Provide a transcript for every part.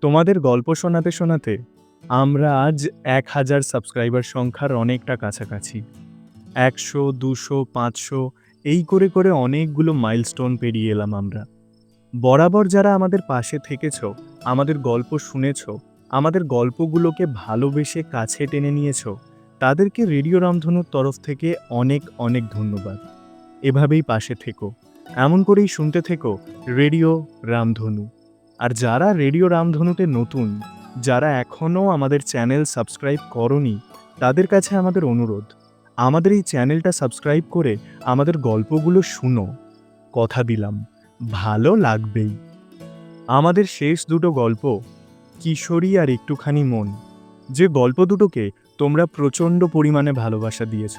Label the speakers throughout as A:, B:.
A: তোমাদের গল্প শোনাতে শোনাতে আমরা আজ এক হাজার সাবস্ক্রাইবার সংখ্যার অনেকটা কাছাকাছি। একশো, দুশো, পাঁচশো, এই করে করে অনেকগুলো মাইলস্টোন পেরিয়ে এলাম আমরা। বরাবর যারা আমাদের পাশে থেকেছ, আমাদের গল্প শুনেছ, আমাদের গল্পগুলোকে ভালোবেসে কাছে টেনে নিয়েছ, তাদেরকে রেডিও রামধনুর তরফ থেকে অনেক অনেক ধন্যবাদ। এভাবেই পাশে থেকো। এমন করেই শুনতে থেকো রেডিও রামধনু। আর যারা রেডিও রামধনুতে নতুন, যারা এখনও আমাদের চ্যানেল সাবস্ক্রাইব করনি, তাদের কাছে আমাদের অনুরোধ, আমাদের এই চ্যানেলটা সাবস্ক্রাইব করে আমাদের গল্পগুলো শুনো। কথা দিলাম, ভালো লাগবেই। আমাদের শেষ দুটো গল্প, কিশোরী আর একটুখানি মন, যে গল্প দুটোকে তোমরা প্রচণ্ড পরিমাণে ভালোবাসা দিয়েছ।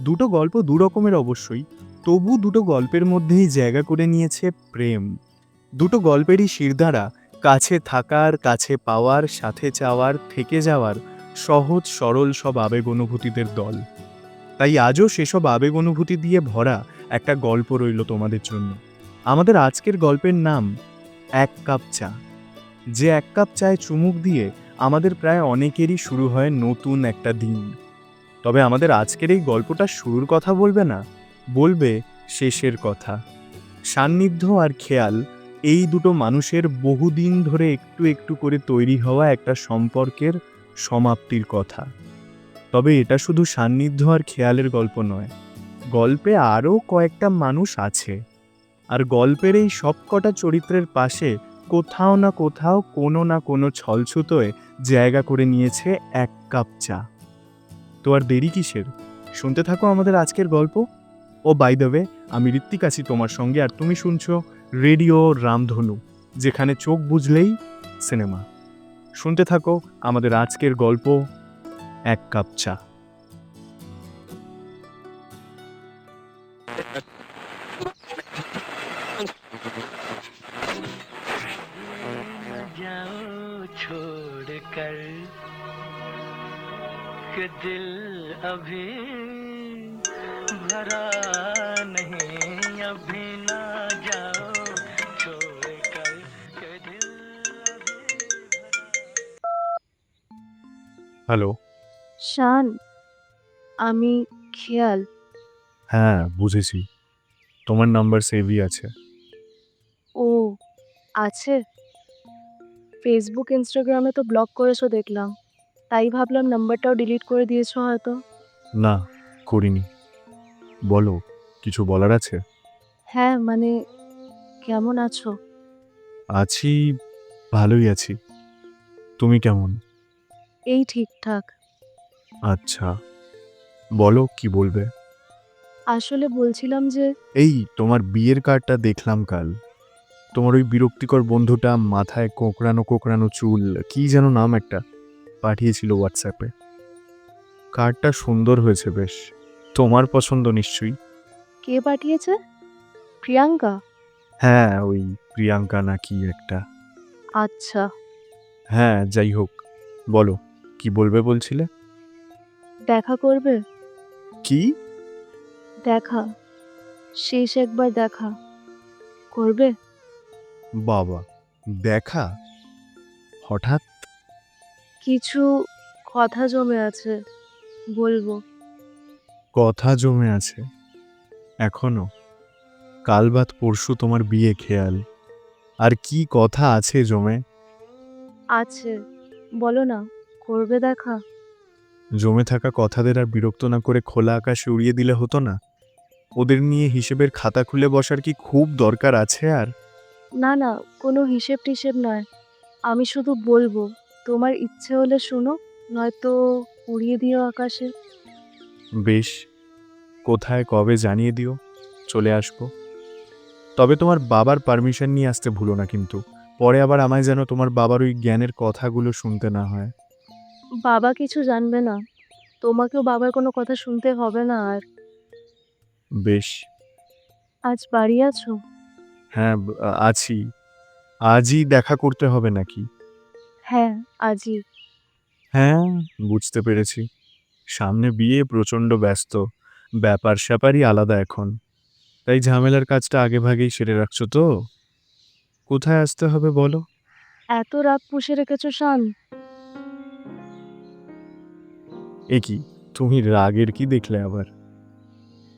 A: দুটো গল্প দু রকমের অবশ্যই, তবু দুটো গল্পের মধ্যেই জায়গা করে নিয়েছে প্রেম। দুটো গল্পেরই শিরদাঁড়া, কাছে থাকার, কাছে পাওয়ার, সাথে চাওয়ার, থেকে যাওয়ার সহজ, সরল সব আবেগ অনুভূতিদের দল। তাই আজও সেসব আবেগ অনুভূতি দিয়ে ভরা একটা গল্প রইল তোমাদের জন্য। আমাদের আজকের গল্পের নাম, এক কাপ চা। যে এক কাপ চায় চুমুক দিয়ে আমাদের প্রায় অনেকেরই শুরু হয় নতুন একটা দিন। তবে আমাদের আজকের এই গল্পটা শুরুর কথা বলবে না, বলবে শেষের কথা। সান্নিধ্য আর খেয়াল এই দুটো মানুষের বহুদিন ধরে একটু একটু করে তৈরি হওয়া একটা সম্পর্কের সমাপ্তির কথা। তবে এটা শুধু সান্নিধ্য আর খেয়ালের গল্প নয়, গল্পে আরও কয়েকটা মানুষ আছে। আর গল্পের এই সবকটা চরিত্রের পাশে কোথাও না কোথাও কোনো না কোনো ছলছুতোয় জায়গা করে নিয়েছে এক কাপ চা। তো আর দেরি কিসের? শুনতে থাকো আমাদের আজকের গল্প। ও বাই দ্য আমি ঋত্বিক আছি তোমার সঙ্গে, আর তুমি শুনছো রেডিও রামধনু যেখানে চোখ বুঝলেই সিনেমা শুনতে থাকো আমাদের আজকের গল্প এক কাপ চা
B: जाओ छोड़ कर कि दिल अभी भरा
A: হ্যালো।
C: শান আমি খেয়াল।
A: হ্যাঁ বুঝেছি। তোমার নাম্বার সেভই আছে।
C: ও আছে? ফেসবুক ইনস্টাগ্রামে তো ব্লক করেছ দেখলাম। তাই ভাবলাম নাম্বারটাও ডিলিট করে দিয়েছ হয়তো।
A: না করিনি। বলো কিছু বলার আছে?
C: হ্যাঁ মানে কেমন আছো?
A: আছি ভালোই আছি। তুমি কেমন?
C: এই ঠিকঠাক।
A: আচ্ছা বলো কি বলবে?
C: আসলে বলছিলাম যে
A: এই তোমার বিয়ের কার্ডটা দেখলাম কাল। তোমার ওই বিরক্তিকর বন্ধুটা মাথায় কোঁকড়ানো কোঁকড়ানো চুল কি যেন নাম একটা পাঠিয়েছিল হোয়াটসঅ্যাপে কার্ডটা সুন্দর হয়েছে বেশ। তোমার পছন্দ নিশ্চয়ই।
C: কে পাঠিয়েছে? প্রিয়াঙ্কা?
A: হ্যাঁ ওই প্রিয়াঙ্কা নাকি একটা।
C: আচ্ছা।
A: হ্যাঁ যাই হোক বলো। কি বলবে বলছিলে?
C: দেখা করবে?
A: কি?
C: দেখা। শেষ একবার দেখা। করবে?
A: বাবা দেখা? হঠাৎ?
C: কিছু কথা জমে আছে বলব।
A: কথা জমে আছে? এখনও? কাল বাদ পরশু তোমার বিয়ে খেয়াল। আর কি কথা আছে জমে?
C: আছে। বলো না। করবে দেখা।
A: জমে থাকা কথাদের আর বিরক্ত না করে খোলা আকাশে উড়িয়ে দিলে হতো না? ওদের নিয়ে হিসেবের খাতা খুলে বসার কি খুব দরকার আছে আর?
C: না না কোনো হিসেব টিসেব নয়। আমি শুধু বলব তোমার ইচ্ছে হলে শোনো নয়তো উড়িয়ে দিও আকাশে।
A: বেশ কোথায় কবে জানিয়ে দিও চলে আসব। তবে তোমার বাবার পারমিশন নিয়ে আসতে ভুলো না কিন্তু। পরে আবার আমায় যেন তোমার বাবার ওই জ্ঞানের কথাগুলো শুনতে না হয়।
C: বাবা কিছু জানবে না। তোমাকেও বাবার কোনো কথা শুনতে হবে না আর।
A: বেশ।
C: আজ বাড়ি আছো?
A: হ্যাঁ ব- আছি। আজই দেখা করতে হবে নাকি?
C: হ্যাঁ আজই।
A: হ্যাঁ বুঝতে পেরেছি। সামনে বিয়ে প্রচণ্ড ব্যস্ত। ব্যাপার স্যাপারই আলাদা এখন। তাই ঝামেলার কাজটা আগে ভাগেই সেরে রাখছো তো? কোথায় আসতে হবে বলো?
C: এত রাগ পুষে রেখেছো শান।
A: এ কি? তুমি রাগের কি দেখলে আবার?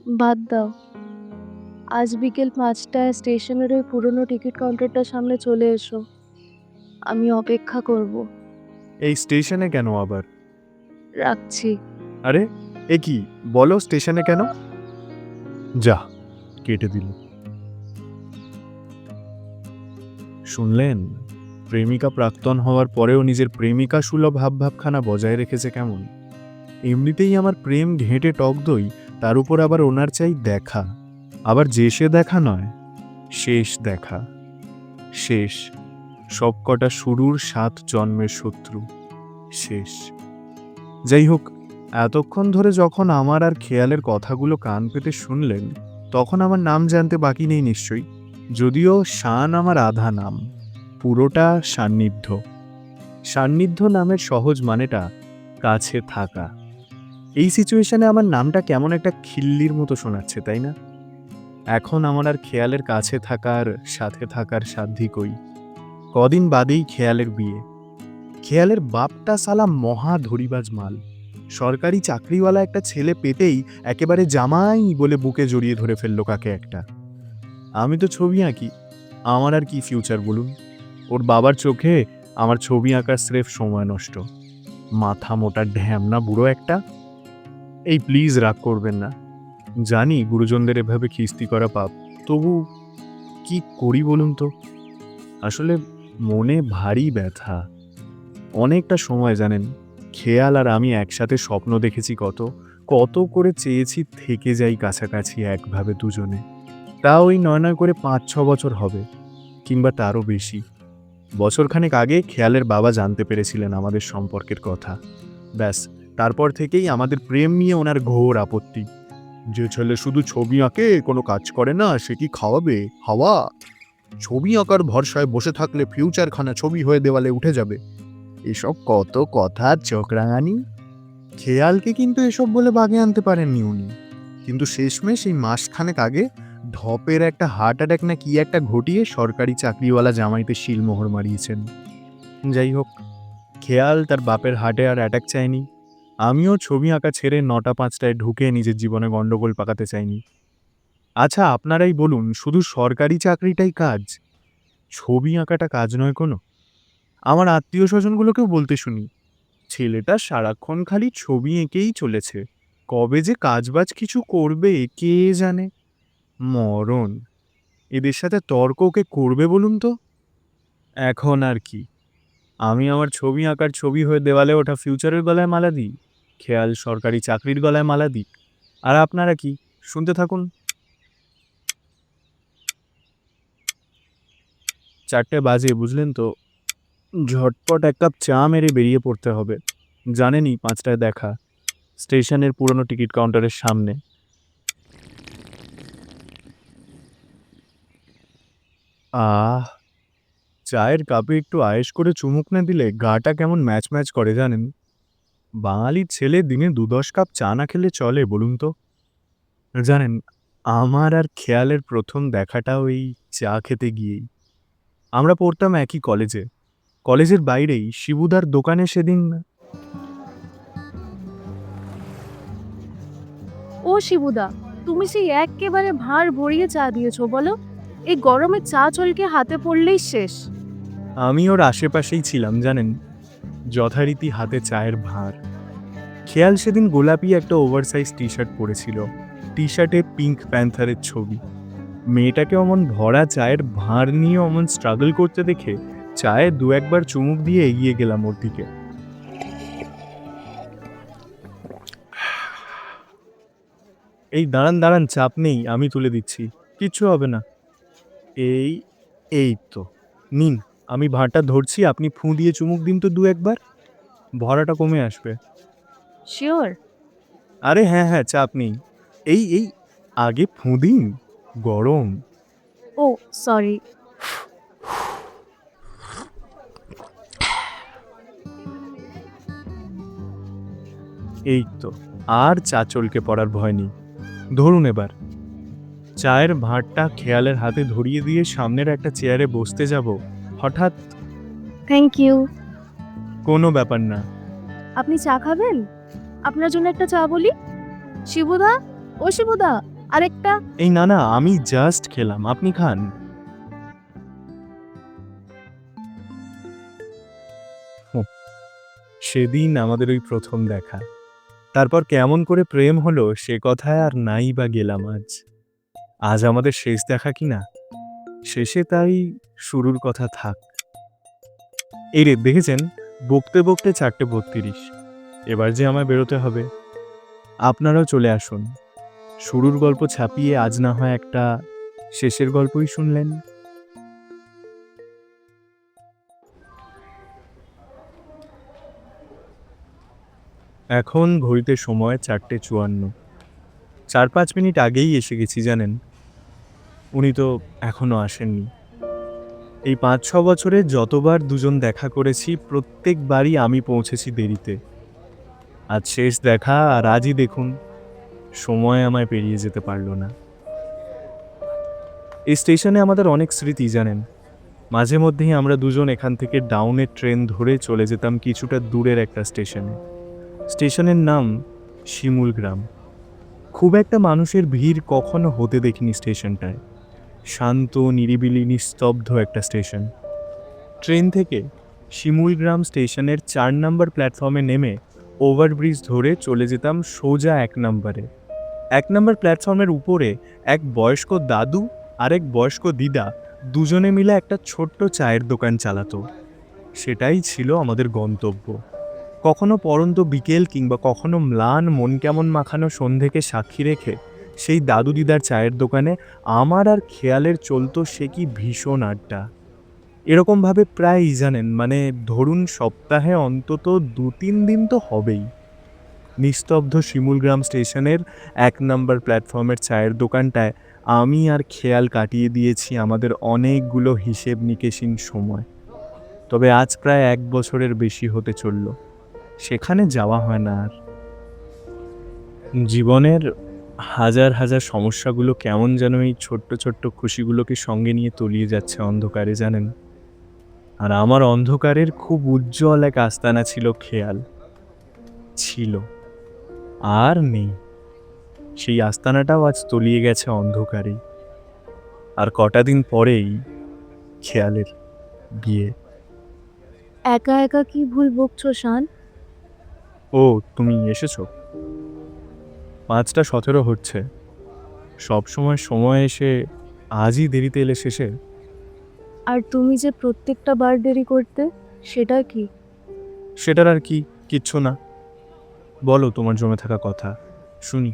C: বাদ দাও। আজ বিকেল পাঁচটায় স্টেশনের ওই পুরনো টিকিট কাউন্টারটার সামনে চলে এসো। আমি অপেক্ষা করব।
A: এই স্টেশনে কেন আবার?
C: রাখছি।
A: আরে এ কি? বলো স্টেশনে কেন? যা কেটে দিল। শুনলেন? প্রেমিকা প্রাক্তন হওয়ার পরেও নিজের প্রেমিকা সুলভ ভাবভাবখানা বজায় রেখেছে কেমন? এমনিতেই আমার প্রেম ঘেঁটে টক দই, তার উপর আবার ওনার চাই দেখা। আবার যে সে দেখা নয়, শেষ দেখা। শেষ, সবকটা শুরুর সাত জন্মের শত্রু। শেষ। যাই হোক, এতক্ষণ ধরে যখন আমার আর খেয়ালের কথাগুলো কান পেতে শুনলেন, তখন আমার নাম জানতে বাকি নেই নিশ্চয়ই। যদিও শান আমার আধা নাম, পুরোটা সান্নিধ্য। সান্নিধ্য নামের সহজ মানেটা কাছে থাকা। এই সিচুয়েশনে আমার নামটা কেমন একটা খিল্লির মতো শোনাচ্ছে, তাই না? এখন আমার আর খেয়ালের কাছে থাকার, সাথে থাকার সাধ্যি কই? কদিন বাদেই খেয়ালের বিয়ে। খেয়ালের বাপটা সালা মহা ধরিবাজ মাল। সরকারি চাকরিওয়ালা একটা ছেলে পেতেই একেবারে জামাই বলে বুকে জড়িয়ে ধরে ফেলল কাকে একটা। আমি তো ছবি আঁকি। আমার আর কি ফিউচার বলুন? ওর বাবার চোখে আমার ছবি আঁকার স্রেফ সময় নষ্ট। মাথা মোটা ঢ্যামনা বুড়ো একটা। এই প্লিজ রাগ করবেন না। জানি গুরুজনদের এভাবে খিস্তি করা পাপ, তবু কি করি বলুন তো? আসলে মনে ভারী ব্যথা। অনেকটা সময় জানেন, খেয়াল আর আমি একসাথে স্বপ্ন দেখেছি কত কত করে চেয়েছি থেকে যাই কাছাকাছি একভাবে দুজনে। তা ওই নয় নয় করে পাঁচ ছ বছর হবে, কিংবা তারও বেশি। বছরখানেক আগে খেয়ালের বাবা জানতে পেরেছিলেন আমাদের সম্পর্কের কথা। ব্যাস তারপর থেকেই আমাদের প্রেম নিয়ে ওনার ঘোর আপত্তি। যে ছেলে শুধু ছবি আঁকে, কোনো কাজ করে না, সে কি খাওয়াবে? হাওয়া? ছবি আঁকার ভরসায় বসে থাকলে ফিউচারখানা ছবি হয়ে দেওয়ালে উঠে যাবে। এসব কত কথা, চোখ রাঙানি? খেয়ালকে কিন্তু এসব বলে বাগে আনতে পারেননি উনি। কিন্তু শেষমেশ এই মাসখানেক আগে ধপের একটা হার্ট অ্যাটাক না কি একটা ঘটিয়ে সরকারি চাকরিওয়ালা জামাইতে শিলমোহর মারিয়েছেন। যাই হোক, খেয়াল তার বাপের হার্টে আর অ্যাটাক চায়নি। আমিও ছবি আঁকা ছেড়ে নটা পাঁচটায় ঢুকে নিজের জীবনে গণ্ডগোল পাকাতে চাইনি। আচ্ছা আপনারাই বলুন, শুধু সরকারি চাকরিটাই কাজ? ছবি আঁকাটা কাজ নয় কোনো? আমার আত্মীয় স্বজনগুলোকেও বলতে শুনি, ছেলেটা সারাক্ষণ খালি ছবি এঁকেই চলেছে, কবে যে কাজবাজ কিছু করবে, কে জানে? মরণ, এদের সাথে তর্ক ওকে করবে বলুন তো? এখন আর কি। আমি আমার ছবি আঁকার ছবি হয়ে দেওয়ালে ওঠা ফিউচারের গলায় মালা দিই, খেয়াল সরকারি চাকরির গলায় মালা দিই। আর আপনারা কি? শুনতে থাকুন। চারটে বাজে, বুঝলেন তো? ঝটপট এক কাপ চা মেরে বেরিয়ে পড়তে হবে। জানেনই পাঁচটায় দেখা। স্টেশনের পুরনো টিকিট কাউন্টারের সামনে। আহ! চায়ের কাপে একটু আয়েস করে চুমুক না দিলে গাটা কেমন ম্যাচ ম্যাচ করে জানেন? বাঙালির ছেলে দিনে দু দশ কাপ চা না খেলে চলে বলুন তো। জানেন, আমার আর খেয়ালের প্রথম দেখাটা ওই চা খেতে গিয়েই। আমরা পড়তাম একই কলেজে। কলেজের বাইরেই শিবুদার দোকানে সেদিন
C: ও শিবুদা, তুমি সেই একেবারে ভাঁড় ভরিয়ে চা দিয়েছ, বলো? এই গরমে চা চলকে হাতে পড়লেই শেষ।
A: আমি ওর আশেপাশেই ছিলাম, জানেন? যথারীতি হাতে চায়ের ভাঁড় খেয়াল সেদিন গোলাপি একটা ওভারসাইজ টি শার্ট পরেছিল টি শার্টে পিঙ্ক প্যান্থারের ছবি। মেয়েটাকে অমন ভরা চায়ের ভাঁড় নিয়ে অমন স্ট্রাগল করতে দেখে চায়ে দু একবার চুমুক দিয়ে এগিয়ে গেলাম ওর দিকে। এই দাঁড়ান দাঁড়ান, চাপ নেই, আমি তুলে দিচ্ছি। কিচ্ছু হবে না। এই এই তো। নিন। আমি ভাঁড়টা ধরছি আপনি ফুঁ দিয়ে চুমুক দিন তো দু একবার। ভরাটা কমে আসবে।
C: শিওর
A: আরে হ্যাঁ হ্যাঁ চাপ নেই। এই এই আগে ফুঁ দিন গরম।
C: ও সরি
A: এই তো আর চা চলকে পড়ার ভয় নেই। ধরুন এবার। চায়ের ভাঁড়টা খেয়ালের হাতে ধরিয়ে দিয়ে সামনের একটা চেয়ারে বসতে যাব। হঠাৎ?
C: থ্যাংক ইউ
A: কোনো ব্যাপার না।
C: আপনি চা খাবেন? আপনার জন্য একটা চা বলি? শিবুদা? ও শিবুদা আরেকটা।
A: এই না না আমি জাস্ট খেলাম। আপনি খান। হুঁ, সেদিন আমাদের ওই প্রথম দেখা। তারপর কেমন করে প্রেম হলো সে কথায় আর নাই বা গেলাম আজ। আজ আমাদের শেষ দেখা কি না? শেষে তাই শুরুর কথা থাক। এই রে, দেখেছেন? বকতে বকতে চারটে বত্রিশ। এবার যে আমায় বেরোতে হবে। আপনারাও চলে আসুন। শুরুর গল্প ছাপিয়ে আজ না হয় একটা শেষের গল্পই শুনলেন। এখন ঘড়িতে সময় চারটে চুয়ান্ন। চার পাঁচ মিনিট আগেই এসে গেছি, জানেন? উনি তো এখনও আসেননি। এই পাঁচ ছ বছরে যতবার দুজন দেখা করেছি, প্রত্যেকবারই আমি পৌঁছেছি দেরিতে। আজ শেষ দেখা, আর আজই দেখুন, সময় আমায় পেরিয়ে যেতে পারল না। এই স্টেশনে আমাদের অনেক স্মৃতি, জানেন? মাঝে মধ্যেই আমরা দুজন এখান থেকে ডাউনের ট্রেন ধরে চলে যেতাম কিছুটা দূরের একটা স্টেশনে। স্টেশনের নাম শিমুল গ্রাম। খুব একটা মানুষের ভিড় কখনো হতে দেখিনি স্টেশনটায়। শান্ত, নিরিবিলি, নিস্তব্ধ একটা স্টেশন। ট্রেন থেকে শিমুলগ্রাম স্টেশনের চার নম্বর প্ল্যাটফর্মে নেমে ওভারব্রিজ ধরে চলে যেতাম সোজা এক নম্বরে। এক নম্বর প্ল্যাটফর্মের উপরে এক বয়স্ক দাদু আর এক বয়স্ক দিদা দুজনে মিলে একটা ছোট্ট চায়ের দোকান চালাতো। সেটাই ছিল আমাদের গন্তব্য। কখনো পরন্ত বিকেল কিংবা কখনো ম্লান, মন কেমন মাখানো সন্ধেকে সাক্ষী রেখে সেই দাদু দিদার চায়ের দোকানে আমার আর খেয়ালের চলতো সে কি ভীষণ আড্ডা। এরকমভাবে প্রায়ই জানেন মানে ধরুন সপ্তাহে অন্তত দু তিন দিন তো হবেই। নিস্তব্ধ শিমুলগ্রাম স্টেশনের এক নম্বর প্ল্যাটফর্মের চায়ের দোকানটায় আমি আর খেয়াল কাটিয়ে দিয়েছি আমাদের অনেকগুলো হিসেব নিকেশিন সময়। তবে আজ প্রায় এক বছরের বেশি হতে চলল। সেখানে যাওয়া হয় না আর। জীবনের হাজার হাজার সমস্যাগুলো কেমন যেন এই ছোট্ট ছোট্ট খুশিগুলোকে সঙ্গে নিয়ে তলিয়ে যাচ্ছে অন্ধকারে জানেন? আর আমার অন্ধকারের খুব উজ্জ্বল এক আস্তানা ছিল খেয়াল। ছিল। আর নেই। সেই আস্তানাটাও আজ তলিয়ে গেছে অন্ধকারে। আর কটা দিন পরেই খেয়ালের বিয়ে।
C: একা একা কি ভুল বকছো শান?
A: ও তুমি এসেছ? পাঁচটা সতেরো হচ্ছে। সব সময় সময় এসে আজই দেরিতে এলে শেষে।
C: আর তুমি যে প্রত্যেকটা বার দেরি করতে সেটা কি?
A: সেটার আর কি কিচ্ছু না। বলো তোমার জমে থাকা কথা শুনি।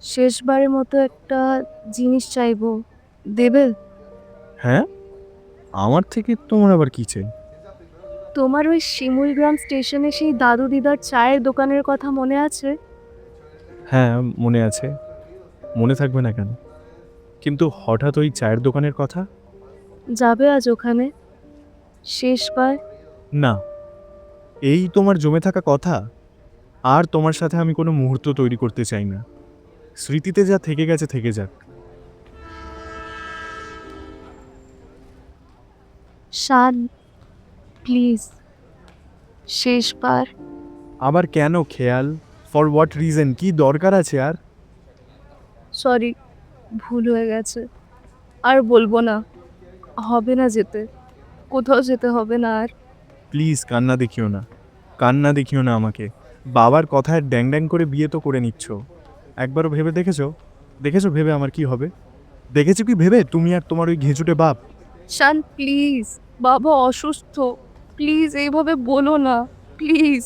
C: শেষবারের মতো একটা জিনিস চাইব। দেবে?
A: হ্যাঁ? আমার থেকে তোমার আবার কি চাই?
C: তোমার ওই শিমুলগ্রাম স্টেশনে সেই দাদু দিদার চায়ের দোকানের কথা মনে আছে?
A: হ্যাঁ মনে আছে। মনে থাকবে না কেন? কিন্তু হঠাৎ ওই চায়ের দোকানের কথা?
C: যাবে আজ ওখানে? শেষবার?
A: না। এই তোমার জমে থাকা কথা? আর তোমার সাথে আমি কোনো মুহূর্ত তৈরি করতে চাই না। স্মৃতিতে যা থেকে গেছে থেকে যাক।
C: শান প্লিজ শেষবার।
A: আবার কেন খেয়াল? ফর হোয়াট রিজন কি দরকার আছে আর?
C: সরি ভুল হয়ে গেছে। আর বলব না হবে না যেতে। কোথাও যেতে হবে না আর।
A: প্লিজ কান্না দেখিও না। কান্না দেখিও না আমাকে। বাবার কথায় ড্যাং ড্যাং করে বিয়ে তো করে নিচ্ছ। একবারও ভেবে দেখেছ? দেখেছ ভেবে আমার কি হবে? দেখেছ কি ভেবে? তুমি আর তোমার ওই ঘেঁচুটে বাপ।
C: শান প্লিজ বাবা অসুস্থ। প্লিজ এইভাবে বলো না। প্লিজ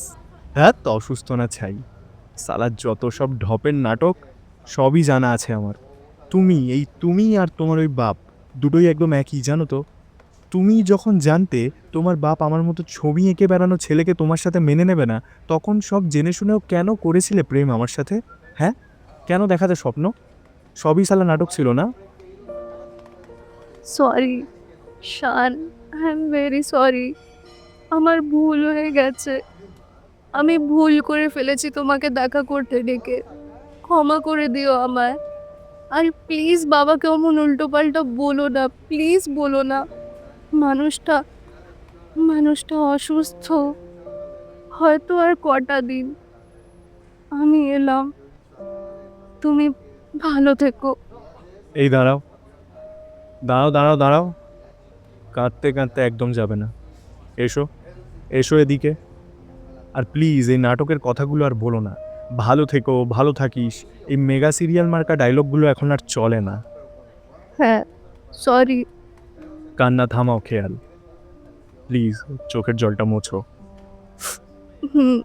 A: হ্যাঁ তো অসুস্থ না ছাই। সালার যত সব ঢপের নাটক সবই জানা আছে আমার। তুমি, এই তুমি আর তোমার ওই বাপ, দুটোই একদম একই, জানো তো? তুমি যখন জানতে তোমার বাপ আমার মতো ছবি এঁকে বেড়ানো ছেলেকে তোমার সাথে মেনে নেবে না, তখন সব জেনে শুনেও কেন করেছিলে প্রেম আমার সাথে? হ্যাঁ? কেন দেখাতে স্বপ্ন? সবই সালা নাটক ছিল না?
C: Sorry Shaan I am very sorry আমার ভুল হয়ে গেছে। আমি ভুল করে ফেলেছি তোমাকে দেখা করতে ডেকে। ক্ষমা করে দিও আমায়। আর প্লিজ বাবাকে অমন উল্টো পাল্টা বলো না, প্লিজ বলো না। মানুষটা মানুষটা অসুস্থ। হয়তো আর কটা দিন। আমি এলাম। তুমি ভালো থেকো।
A: এই দাঁড়াও। দাঁড়াও দাঁড়াও দাঁড়াও। কাঁদতে কাঁদতে একদম যাবে না। এসো এসো এদিকে। আর প্লিজ এই নাটকের কথাগুলো আর বলো না। ভালো থেকো ভালো থাকিস। এই মেগা সিরিয়াল মার্কা ডায়লগগুলো এখন আর চলে না।
C: হ্যাঁ সরি
A: কান্না থামাও খেয়াল। প্লিজ চোখের জলটা মোছো।
C: হুম।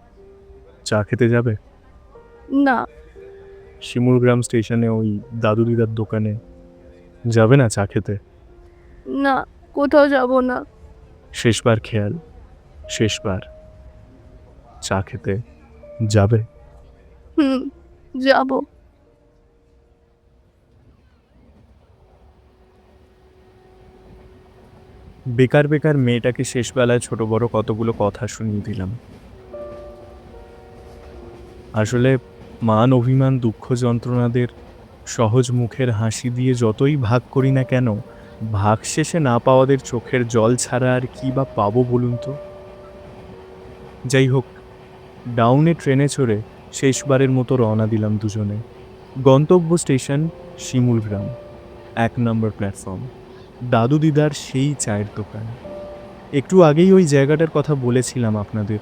A: চা খেতে যাবে?
C: না।
A: শিমুলগ্রাম স্টেশনে ওই দাদু দিদার দোকানে যাবে না চা খেতে?
C: না কোথাও যাব না।
A: শেষবার খেয়াল। শেষবার। চা খেতে যাবে?
C: হুম যাব।
A: বেকার বেকার মেয়েটাকে শেষবেলায় ছোট বড় কতগুলো কথা শুনিয়ে দিলাম। আসলে মান অভিমান দুঃখ যন্ত্রণাদের সহজ মুখের হাসি দিয়ে যতই ভাগ করি না কেন ভাগ শেষে না পাওয়াদের চোখের জল ছাড়া আর কি বা পাবো বলুন তো? যাই হোক ডাউনে ট্রেনে চড়ে শেষবারের মতো রওনা দিলাম দুজনে। গন্তব্য স্টেশন শিমুলগ্রাম এক নম্বর প্ল্যাটফর্ম। দাদু দিদার সেই চায়ের দোকান। একটু আগেই ওই জায়গাটার কথা বলেছিলাম আপনাদের।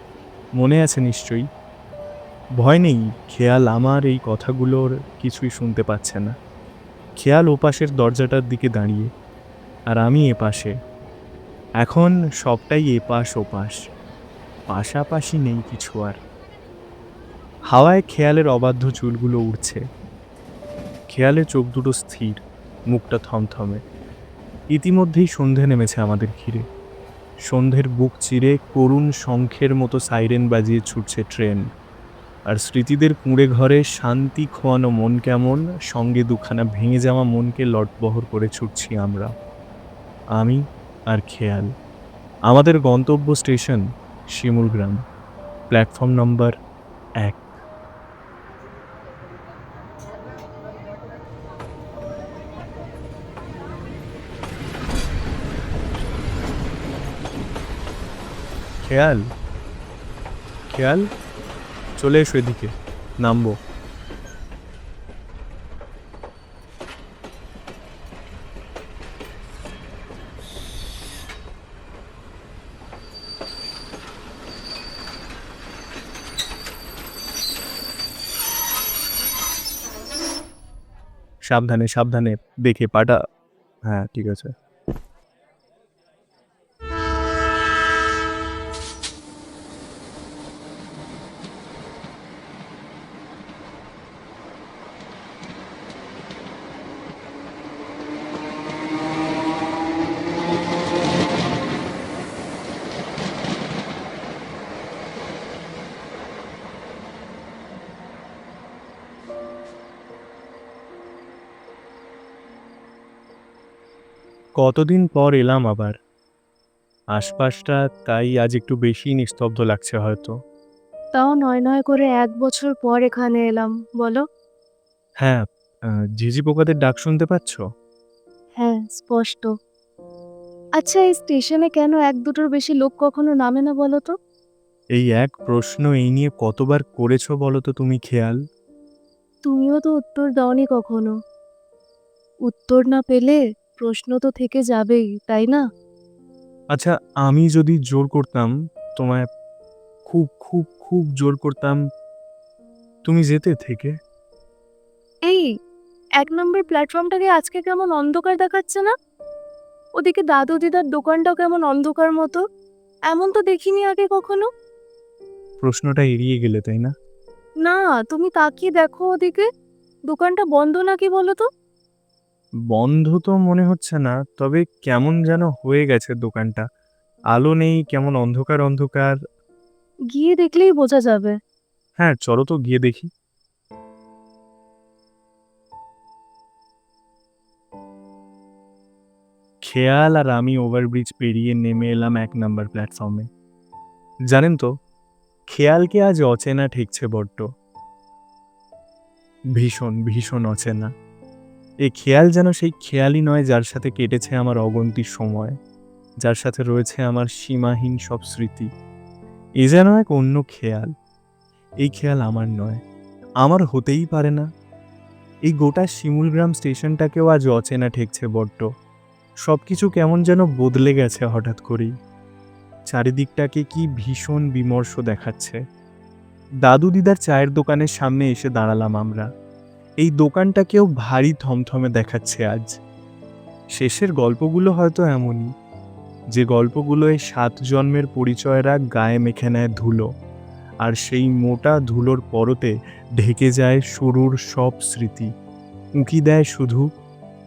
A: মনে আছে নিশ্চয়ই? ভয় নেই, খেয়াল আমার এই কথাগুলোর কিছুই শুনতে পাচ্ছে না। খেয়াল ওপাশের দরজাটার দিকে দাঁড়িয়ে, আর আমি এপাশে। এখন সবটাই এপাশ ওপাশ। পাশাপাশি নেই কিছু আর। হাওয়ায় খেয়ালের অবাধ্য চুলগুলো উড়ছে। খেয়ালে চোখ দুটো স্থির, মুখটা থমথমে। ইতিমধ্যেই সন্ধে নেমেছে আমাদের ঘিরে। সন্ধ্যের বুক চিরে করুণ শঙ্খের মতো সাইরেন বাজিয়ে ছুটছে ট্রেন। আর স্মৃতিদের কুঁড়ে ঘরে শান্তি খোয়ানো মন কেমন, সঙ্গে দুখানা ভেঙে যাওয়া মনকে লটবহর করে ছুটছি আমরা। আমি আর খেয়াল। আমাদের গন্তব্য স্টেশন, শিমুলগ্রাম। প্ল্যাটফর্ম নম্বর এক। খেয়াল? খেয়াল? চলে এসো এদিকে নামবো। সাবধানে সাবধানে দেখে পাটা। হ্যাঁ ঠিক আছে। কতদিন পর এলাম আবার। আশপাশটা তাই আজ একটু বেশি নিস্তব্ধ লাগছে হয়তো।
C: তাও নয় নয় করে এক বছর পর এখানে এলাম বলো?
A: হ্যাঁ আহ, ঝিঝি পোকাদের ডাক শুনতে পাচ্ছ?
C: হ্যাঁ স্পষ্ট। আচ্ছা এই স্টেশনে কেন এক দুটোর বেশি লোক কখনো নামে না বলো তো?
A: এই এক প্রশ্ন এই নিয়ে কতবার করেছ বলো তো তুমি খেয়াল?
C: তুমিও তো উত্তর দাওনি কখনো। উত্তর না পেলে প্রশ্ন তো থেকে যাবেই তাই না?
A: আচ্ছা আমি যদি জোর করতাম তোমায় খুব খুব খুব জোর করতাম তুমি যেতে থেকে?
C: এই এক নম্বর প্ল্যাটফর্মটাকে আজকে কেমন অন্ধকার দেখাচ্ছে না? ওদিকে দাদু দিদার দোকানটাও কেমন অন্ধকার মতো? এমন তো দেখিনি আগে কখনো।
A: প্রশ্নটা এড়িয়ে গেলে তাই না?
C: না তুমি তাকিয়ে দেখো ওদিকে। দোকানটা বন্ধ নাকি বলো তো?
A: বন্ধ তো মনে হচ্ছে না তবে কেমন যেন হয়ে গেছে দোকানটা। আলো নেই কেমন অন্ধকার অন্ধকার।
C: গিয়ে দেখলেই বোঝা যাবে।
A: হ্যাঁ চলো তো গিয়ে দেখি। খেয়াল আর আমি ওভারব্রিজ পেরিয়ে নেমে এলাম এক নাম্বার প্ল্যাটফর্মে জানেন তো খেয়ালকে আজ অচেনা ঠেকছে বড্ড। ভীষণ ভীষণ অচেনা। এই খেয়াল যেন সেই খেয়ালই নয় যার সাথে কেটেছে আমার অগন্তি সময়, যার সাথে রয়েছে আমার সীমাহীন সব স্মৃতি। এ যেন এক অন্য খেয়াল, এই খেয়াল আমার নয়, আমার হতেই পারে না। এই গোটা শিমুলগ্রাম স্টেশনটাকেও আজ অচেনা ঠেকছে বড্ড। সব কিছু কেমন যেন বদলে গেছে হঠাৎ করেই। চারিদিকটাকে কি ভীষণ বিমর্ষ দেখাচ্ছে। দাদু দিদার চায়ের দোকানের সামনে এসে দাঁড়ালাম আমরা। এই দোকানটাকেও ভারী থমথমে দেখাচ্ছে আজ। শেষের গল্পগুলো হয়তো এমনই যে গল্পগুলো এই সাত জন্মের পরিচয়রা গায়ে মেখে নেয় ধুলো আর সেই মোটা ধুলোর পরতে ঢেকে যায় শুরুর সব স্মৃতি উঁকি দেয় শুধু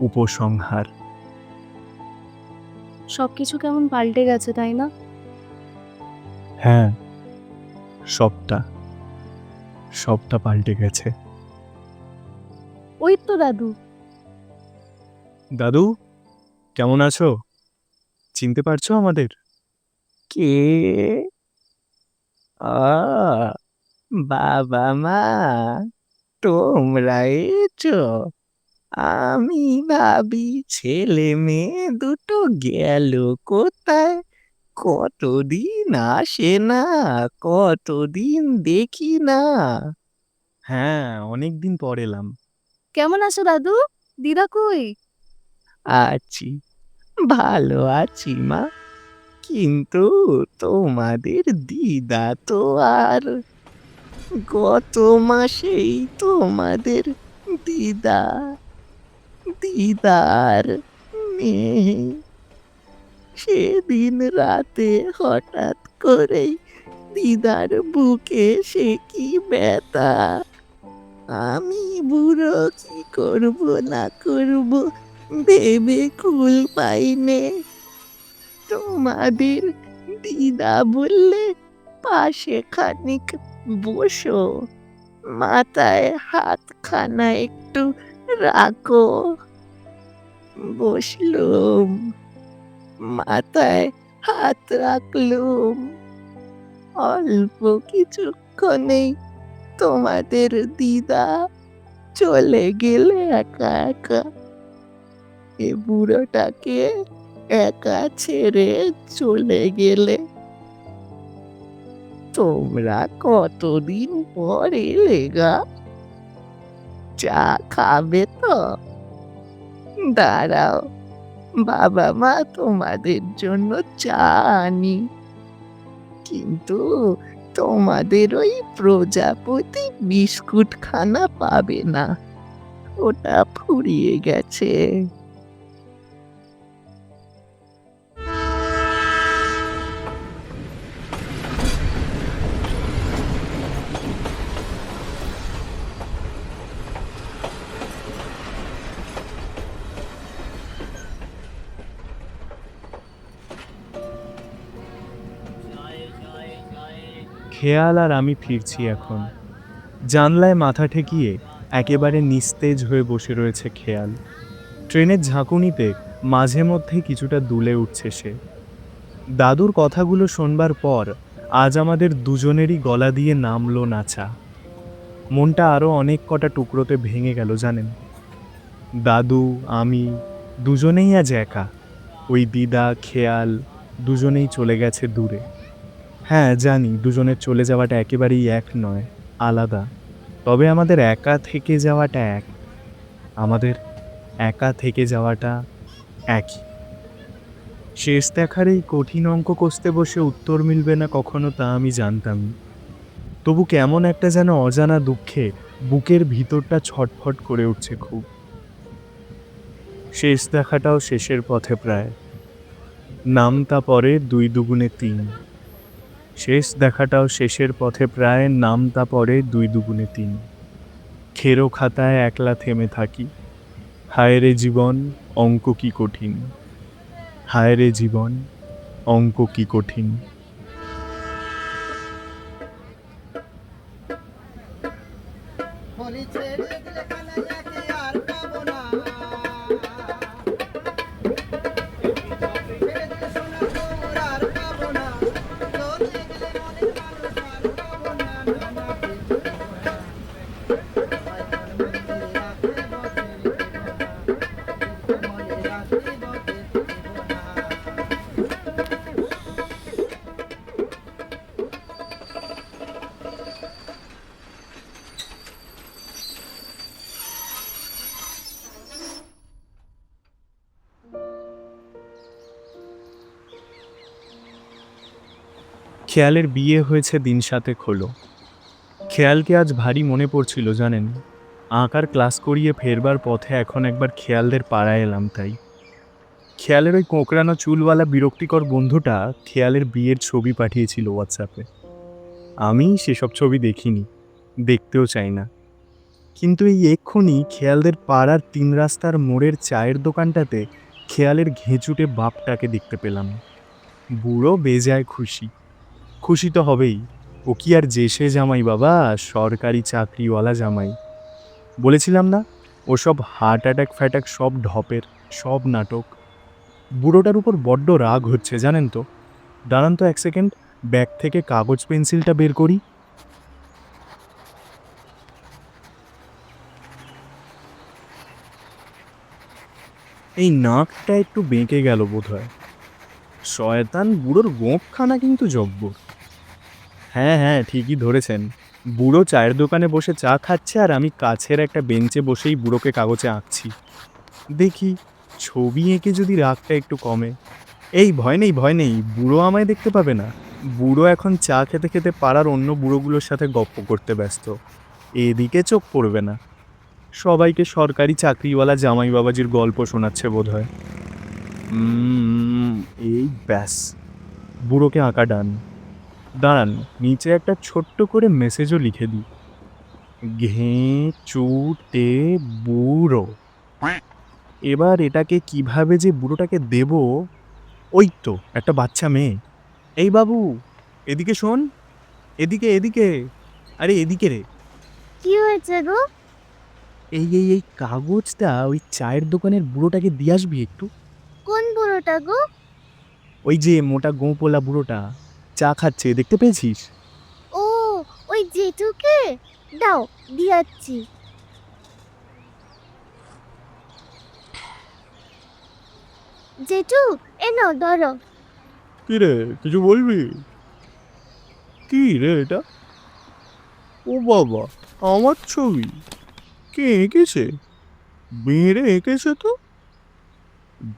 A: উপসংহার।
C: সব কিছু কেমন পাল্টে গেছে তাই না?
A: হ্যাঁ সবটা সবটা পাল্টে গেছে।
C: ওই তো দাদু।
A: দাদু কেমন আছো? চিনতে পারছ আমাদের?
D: কে? আ বাবা মা তোমরা এছো আমি ভাবি ছেলে মেয়ে দুটো গেল কোথায়? কতদিন আসে না কতদিন দেখি না।
A: হ্যাঁ অনেক দিন পর এলাম।
C: কেমন আছো দাদু? দিদা কই?
D: আছি, ভালো আছি মা। কিন্তু তোমাদের দিদা তো আর গত মাসেই তোমাদের দিদা, দিদার নেই সেদিন রাতে হঠাৎ করেই দিদার বুকে সে কি ব্যথা আমি বুড়ো কি করব, না করব, ভেবে কুল পাইনে। তোমাদের দিদা বললে পাশে খানিক বসো, মাথায় হাতখানা একটু রাখো। বসলুম, মাথায় হাত রাখলুম, অল্প কিছুক্ষণেই তোমাদের দিদা চলে গেলে একা একা। এ বুড়োটাকে একা ছেড়ে চলে গেলে। তোমরা কতদিন পর এলে গা চা খাবে তো? দাঁড়াও, বাবা মা তোমাদের জন্য চা আনি। কিন্তু তোমাদের ওই প্রজাপতি বিস্কুট খানা পাবে না। ওটা ফুরিয়ে গেছে।
A: খেয়াল আর আমি ফিরছি এখন। জানলায় মাথা ঠেকিয়ে একেবারে নিস্তেজ হয়ে বসে রয়েছে খেয়াল। ট্রেনের ঝাঁকুনিতে মাঝে মধ্যে কিছুটা দুলে উঠছে সে। দাদুর কথাগুলো শোনবার পর আজ আমাদের দুজনেরই গলা দিয়ে নামলো নাচা। মনটা আরও অনেক কটা টুকরোতে ভেঙে গেল, জানেন? দাদু, আমি, দুজনেই আজ একা। ওই দিদা, খেয়াল, দুজনেই চলে গেছে দূরে। হ্যাঁ জানি, দুজনের চলে যাওয়াটা একেবারেই এক নয়, আলাদা। তবে আমাদের একা থেকে যাওয়াটা এক, আমাদের একা থেকে যাওয়াটা একই। শেষ দেখার এই কঠিন অঙ্ক কষতে বসে উত্তর মিলবে না কখনো তা আমি জানতাম তবু কেমন একটা যেন অজানা দুঃখে বুকের ভিতরটা ছটফট করে উঠছে খুব। শেষ দেখাটাও শেষের পথে প্রায়। নামতা পরে দুই দুগুণে তিন। শেষ দেখাটাও শেষের পথে প্রায় নামতা পরে দুই দুগুণে তিন। খেরো খাতায় একলা থেমে থাকি। হায়রে জীবন, অঙ্ক কি কঠিন? হায়রে জীবন, অঙ্ক কি কঠিন? খেয়ালের বিয়ে হয়েছে দিন সাতেক হলো। খেয়ালকে আজ ভারী মনে পড়ছিল, জানেন? আঁকার ক্লাস করিয়ে ফেরবার পথে এখন একবার খেয়ালদের পাড়ায় এলাম তাই। খেয়ালের ওই কোঁকড়ানো চুলওয়ালা বিরক্তিকর বন্ধুটা খেয়ালের বিয়ের ছবি পাঠিয়েছিল হোয়াটসঅ্যাপে। আমি সেসব ছবি দেখিনি, দেখতেও চাই না। কিন্তু এই এক্ষুনি খেয়ালদের পাড়ার তিন রাস্তার মোড়ের চায়ের দোকানটাতে খেয়ালের ঘেঁচুটে বাপটাকে দেখতে পেলাম। বুড়ো বেজায় খুশি। খুশি তো হবেই। ও কি আর জেসে জামাই বাবা? সরকারি চাকরিওয়ালা জামাই। বলেছিলাম না, ওসব হার্ট অ্যাটাক ফ্যাটাক সব ঢপের, সব নাটক। বুড়োটার উপর বড্ড রাগ হচ্ছে, জানেন তো। দাঁড়ান তো এক সেকেন্ড ব্যাগ থেকে কাগজ, পেন্সিলটা বের করি। এই নাকটা একটু বেঁকে গেল বোধ হয় শয়তান বুড়োর গোঁপখানা কিন্তু জব্বর। হ্যাঁ হ্যাঁ ঠিকই ধরেছেন। বুড়ো চায়ের দোকানে বসে চা খাচ্ছে আর আমি কাছের একটা বেঞ্চে বসেই বুড়োকে কাগজে আঁকছি। দেখি ছবি এঁকে যদি রাগটা একটু কমে। এই ভয় নেই ভয় নেই, বুড়ো আমায় দেখতে পাবে না। বুড়ো এখন চা খেতে খেতে পাড়ার অন্য বুড়োগুলোর সাথে গপ্প করতে ব্যস্ত। এদিকে চোখ পড়বে না। সবাইকে সরকারি চাকরিওয়ালা জামাই বাবাজির গল্প শোনাচ্ছে বোধ হয় এই ব্যাস। বুড়োকে আঁকা ডান। দাঁড়ান নিচে একটা ছোট্ট করে মেসেজও লিখে দিই। ঘে চুটে বুড়ো। এবার এটাকে কীভাবে যে বুড়োটাকে দেব? ওই তো একটা বাচ্চা মেয়ে। এই বাবু এদিকে শোন। এদিকে এদিকে। আরে এদিকে রে।
C: কি হয়েছে গো?
A: এই এই এই কাগজটা ওই চায়ের দোকানের বুড়োটাকে দিয়ে আসবি একটু।
C: কোন বুড়োটা গো?
A: ওই যে মোটা গোঁপোলা বুড়োটা। চা খাচ্ছে দেখতে পেয়েছিস?
C: ও ওই জেঠুকে? দাও দিয়াচ্ছি জেঠু এ নাও ধরো।
A: কি রে কিছু বলবি? কি রে এটা? ও বাবা আমার ছবি। কে এঁকেছে? বেঁড়ে এঁকেছে তো?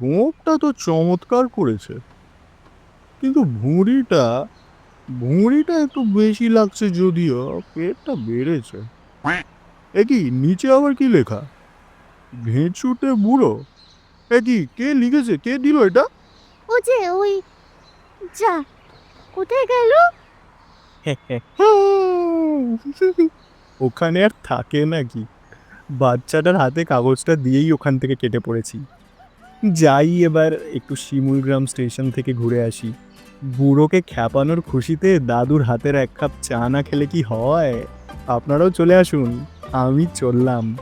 A: গোঁপটা তো চমৎকার করেছে। কিন্তু ভুঁড়িটা ভুঁড়িটা একটু বেশি লাগছে যদিও পেটটা বেড়েছে। এ কি নিচে আবার কি লেখা? ঘেঁচুটে বুড়ো। এ কি কে লিখেছে? কে দিল এটা?
C: ও যে ওই যা কোথায় গেল?
A: ওখানে আর থাকে নাকি? বাচ্চাটার হাতে কাগজটা দিয়েই ওখান থেকে কেটে পড়েছি। যাই এবার একটু শিমুলগ্রাম স্টেশন থেকে ঘুরে আসি। বুড়োকে খ্যাপানোর খুশিতে দাদুর হাতের এক কাপ চা না খেলে কি হয়? আপনারাও চলে আসুন, আমি চললাম।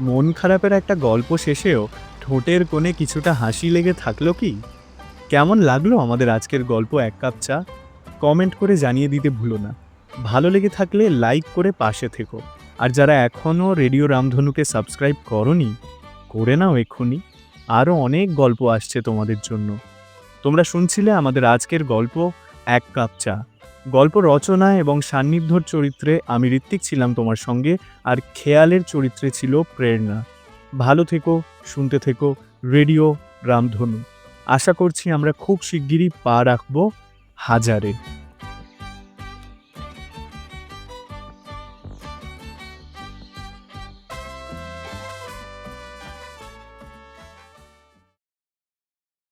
A: মন খারাপের একটা গল্প শেষেও ঠোঁটের কোণে কিছুটা হাসি লেগে থাকল কি? কেমন লাগল আমাদের আজকের গল্প এক কাপ চা? কমেন্ট করে জানিয়ে দিতে ভুলো না। ভালো লেগে থাকলে লাইক করে পাশে থেকো। আর যারা এখনও রেডিও রামধনুকে সাবস্ক্রাইব করনি, করে নাও এক্ষুনি। আরও অনেক গল্প আসছে তোমাদের জন্য। তোমরা শুনছিলে আমাদের আজকের গল্প এক কাপ চা। গল্প রচনা এবং সান্নিধ্যর চরিত্রে আমি ঋত্বিক ছিলাম তোমার সঙ্গে, আর খেয়ালের চরিত্রে ছিল প্রেরণা। ভালো থেকো, শুনতে থেকো, রেডিও রামধনু। আশা করছি আমরা খুব শিগগিরই পা রাখব হাজারে।